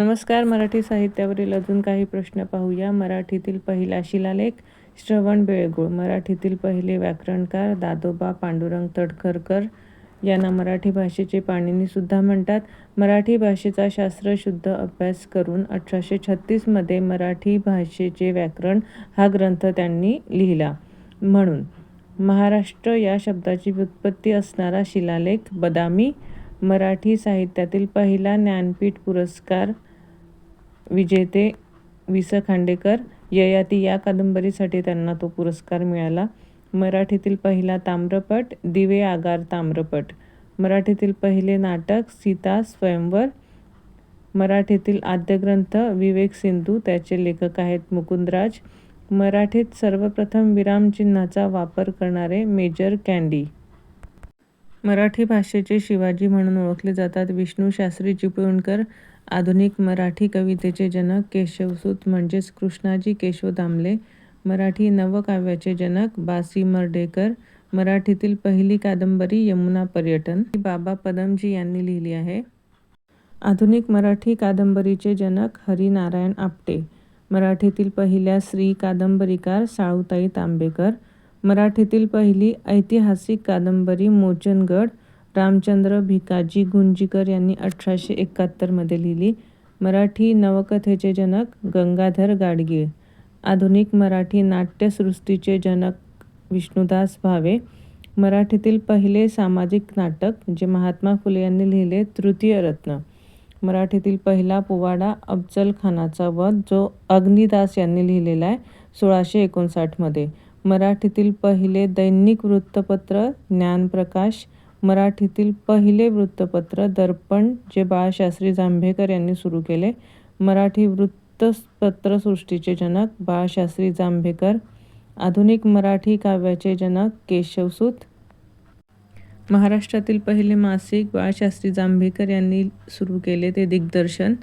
नमस्कार मराठी साहित्यावरील अजून काही प्रश्न पाहूया. मराठीतील पहिला शिलालेख श्रवण बेळगुळ. मराठीतील पहिले व्याकरणकार दादोबा पांडुरंग तडखरकर यांना मराठी भाषेचे पाणिनीसुद्धा म्हणतात. मराठी भाषेचा शास्त्रशुद्ध अभ्यास करून अठराशे छत्तीसमध्ये मराठी भाषेचे व्याकरण हा ग्रंथ त्यांनी लिहिला. म्हणून महाराष्ट्र या शब्दाची व्युत्पत्ती असणारा शिलालेख बदामी मराठी साहित्यातील पहिला ज्ञानपीठ पुरस्कार विजेते वि स खांडेकर ययाती या कादंबरीसाठी त्यांना तो पुरस्कार मिळाला. मराठीतील पहिला ताम्रपट दिवे आगार ताम्रपट. मराठीतील पहिले नाटक सीता स्वयंवर. मराठीतील आद्यग्रंथ विवेक सिंधू त्याचे लेखक आहेत मुकुंदराज. मराठीत सर्वप्रथम विरामचिन्हाचा वापर करणारे मेजर कँडी. मराठी भाषेचे शिवाजी म्हणून ओळखले जातात विष्णू शास्त्री चिपळूणकर. आधुनिक मराठी कवितेचे जनक केशवसूत म्हणजेच कृष्णाजी केशव दामले मराठी नवकाव्याचे जनक बासी मर्डेकर मराठीतील पहिली कादंबरी यमुना पर्यटन ही बाबा पदमजी यांनी लिहिली आहे. आधुनिक मराठी कादंबरीचे जनक हरिनारायण आपटे मराठीतील पहिल्या स्त्री कादंबरीकार साळुताई तांबेकर मराठीतील पहिली ऐतिहासिक कादंबरी मोचनगड रामचंद्र भिकाजी गुंजीकर यांनी अठराशे एकाहत्तरमध्ये लिहिली मराठी नवकथेचे जनक गंगाधर गाडगीळ. आधुनिक मराठी नाट्यसृष्टीचे जनक विष्णुदास भावे. मराठीतील पहिले सामाजिक नाटक जे महात्मा फुले यांनी लिहिले तृतीय रत्न. मराठीतील पहिला पोवाडा अफजल खानाचा वध जो अग्निदास यांनी लिहिलेला आहे सोळाशे एकोणसाठमध्ये मराठीतील पहिले दैनिक वृत्तपत्र ज्ञानप्रकाश मराठीतील पहिले वृत्तपत्र दर्पण जे बाळशास्त्री जांभेकर यांनी सुरू केले. मराठी वृत्तपत्रसृष्टीचे जनक बाळशास्त्री जांभेकर. आधुनिक मराठी काव्याचे जनक केशवसूत महाराष्ट्रातील पहिले मासिक बाळशास्त्री जांभेकर यांनी सुरू केले ते दिग्दर्शन.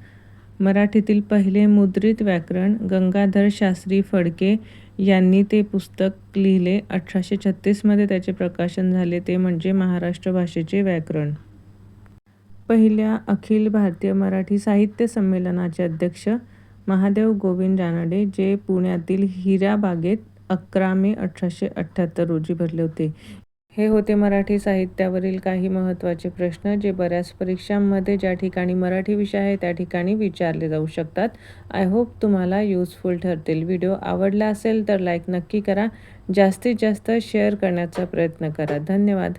मराठीतील पहिले मुद्रित व्याकरण गंगाधर शास्त्री फडके यांनी ते पुस्तक लिहिले. अठराशे छत्तीसमध्ये त्याचे प्रकाशन झाले. ते म्हणजे महाराष्ट्र भाषेचे व्याकरण. पहिल्या अखिल भारतीय मराठी साहित्य संमेलनाचे अध्यक्ष महादेव गोविंद रानडे जे पुण्यातील हिराबागेत अकरा मे अठराशे अठ्ठ्याहत्तर रोजी भरले होते. हे होते मराठी साहित्यावरील काही महत्त्वाचे प्रश्न जे बऱ्याच परीक्षांमध्ये ज्या ठिकाणी मराठी विषय आहे त्या ठिकाणी विचारले जाऊ शकतात. आय होप तुम्हाला यूजफुल ठरतील. व्हिडिओ आवडला असेल तर लाईक नक्की करा. जास्तीत जास्त शेअर करण्याचा प्रयत्न करा. धन्यवाद.